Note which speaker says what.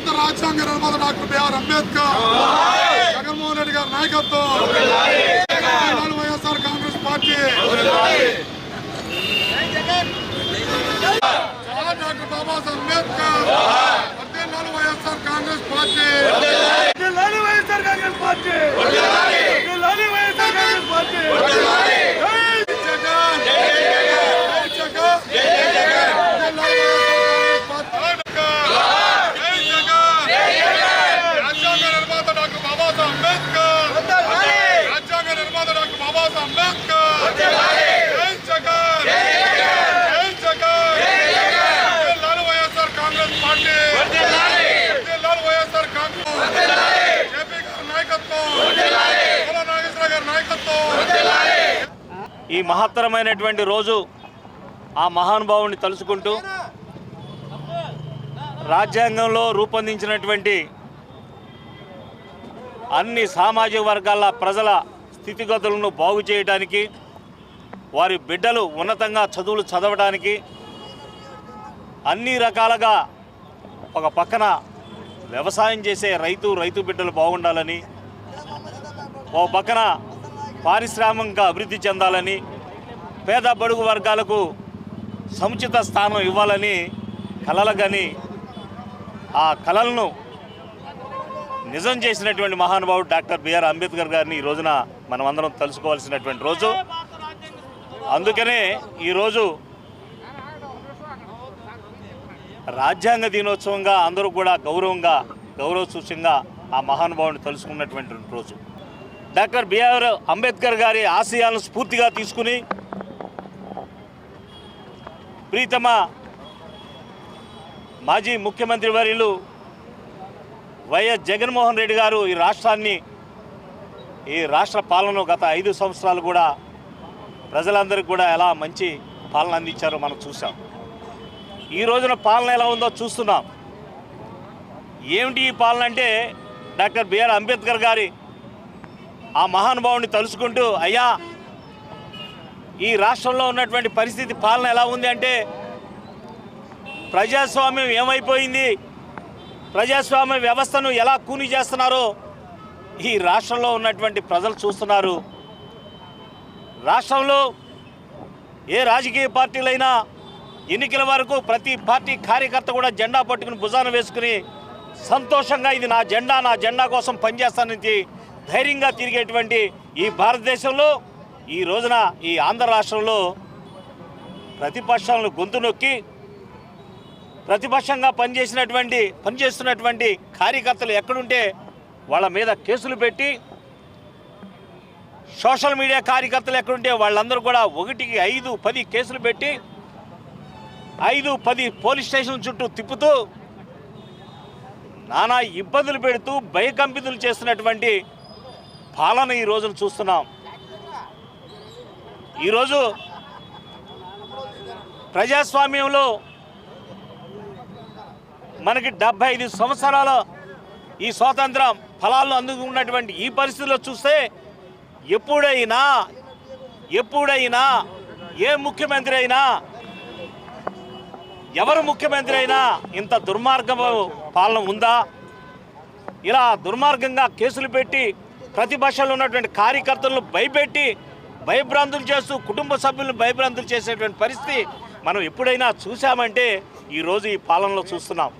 Speaker 1: భారత రాజ్యాంగ నిర్మాత డాక్టర్ బిఆర్ అంబేద్కర్. జగన్మోహన్ రెడ్డి గారి నాయకత్వం. YSR Congress party Jawahar doctor Babasaheb Ambedkar వర్ధిల్లాలి వైఎస్ఆర్ కాంగ్రెస్ పార్టీ
Speaker 2: లాలి వైఎస్ఆర్ కాంగ్రెస్ పార్టీ లాలి వైఎస్ఆర్ కాంగ్రెస్ పార్టీ
Speaker 1: జగన్ జై జగన్ జై జగన్ వర్ధిల్లాలి వైఎస్ఆర్ కాంగ్రెస్ పార్టీ జై జగన్ రాజ్యాంగ నిర్మాత డాక్టర్ బాబాసాహెబ్ అంబేద్కర్ రాజ్యాంగ నిర్మాత డాక్టర్ బాబాసాహెబ్ అంబేద్కర్ జై జగన్ జై జగన్ వర్ధిల్లాలి వైఎస్ఆర్ కాంగ్రెస్ పార్టీ వర్ధిల్లాలి వైఎస్ఆర్ కాంగ్రెస్ జేపీ గారి నాయకత్వం పోల నాగేశ్వర గారి నాయకత్వం
Speaker 3: ఈ మహత్తరమైనటువంటి రోజు ఆ మహానుభావుని తలుచుకుంటూ రాజ్యాంగంలో రూపొందించినటువంటి అన్ని సామాజిక వర్గాల ప్రజల స్థితిగతులను బాగు చేయడానికి వారి బిడ్డలు ఉన్నతంగా చదువులు చదవడానికి అన్ని రకాలుగా ఒక పక్కన వ్యవసాయం చేసే రైతు రైతు బిడ్డలు బాగుండాలని ఓ పక్కన పారిశ్రామికంగా అభివృద్ధి చెందాలని పేద బడుగు వర్గాలకు సముచిత స్థానం ఇవ్వాలని కలలుగని ఆ కళలను నిజం చేసినటువంటి మహానుభావుడు డాక్టర్ బిఆర్ అంబేద్కర్ గారిని ఈ రోజున మనం అందరం తెలుసుకోవాల్సినటువంటి రోజు. అందుకనే ఈరోజు రాజ్యాంగ దినోత్సవంగా అందరూ కూడా గౌరవంగా గౌరవ సూచంగా ఆ మహానుభావుని తెలుసుకున్నటువంటి రోజు. డాక్టర్ బిఆర్ అంబేద్కర్ గారి ఆశయాలను స్ఫూర్తిగా తీసుకుని ప్రీతమ మాజీ ముఖ్యమంత్రి వర్యులు వైఎస్ జగన్మోహన్ రెడ్డి గారు ఈ రాష్ట్రాన్ని ఈ రాష్ట్ర పాలన గత ఐదు సంవత్సరాలు కూడా ప్రజలందరికీ కూడా ఎలా మంచి పాలన అందించారో మనం చూసాం ఈ రోజున పాలన ఎలా ఉందో చూస్తున్నాం. ఏమిటి ఈ పాలన అంటే డాక్టర్ బిఆర్ అంబేద్కర్ గారి ఆ మహానుభావుని తలుచుకుంటూ అయ్యా ఈ రాష్ట్రంలో ఉన్నటువంటి పరిస్థితి పాలన ఎలా ఉంది అంటే ప్రజాస్వామ్యం ఏమైపోయింది? ప్రజాస్వామ్య వ్యవస్థను ఎలా కూని చేస్తున్నారో ఈ రాష్ట్రంలో ఉన్నటువంటి ప్రజలు చూస్తున్నారు. రాష్ట్రంలో ఏ రాజకీయ పార్టీలైనా ఎన్నికల వరకు ప్రతి పార్టీ కార్యకర్త కూడా జెండా పట్టుకుని భుజాన వేసుకుని సంతోషంగా ఇది నా జెండా నా జెండా కోసం పనిచేస్తానని ధైర్యంగా తిరిగేటువంటి ఈ భారతదేశంలో ఈ రోజున ఈ ఆంధ్ర రాష్ట్రంలో ప్రతిపక్షాలను గొంతు నొక్కి ప్రతిపక్షంగా పనిచేసినటువంటి పనిచేస్తున్నటువంటి కార్యకర్తలు ఎక్కడుంటే వాళ్ళ మీద కేసులు పెట్టి సోషల్ మీడియా కార్యకర్తలు ఎక్కడుంటే వాళ్ళందరూ కూడా ఒకటికి ఐదు పది కేసులు పెట్టి ఐదు పది పోలీస్ స్టేషన్ చుట్టూ తిప్పుతూ నానా ఇబ్బందులు పెడుతూ భయకంపితులు చేస్తున్నటువంటి పాలన ఈ రోజున చూస్తున్నాం. ఈరోజు ప్రజాస్వామ్యంలో మనకి డెబ్బై ఐదు సంవత్సరాల ఈ స్వాతంత్రం ఫలాలను అందుకున్నటువంటి ఈ పరిస్థితుల్లో చూస్తే ఎప్పుడైనా ఎప్పుడైనా ఏ ముఖ్యమంత్రి అయినా ఎవరు ముఖ్యమంత్రి అయినా ఇంత దుర్మార్గం పాలన ఉందా? ఇలా దుర్మార్గంగా కేసులు పెట్టి ప్రతిపక్షంలో ఉన్నటువంటి కార్యకర్తలను భయపెట్టి భయభ్రాంతులు చేస్తూ కుటుంబ సభ్యులను భయభ్రాంతులు చేసేటువంటి పరిస్థితి మనం ఎప్పుడైనా చూసామంటే ఈరోజు ఈ పాలనలో చూస్తున్నాం.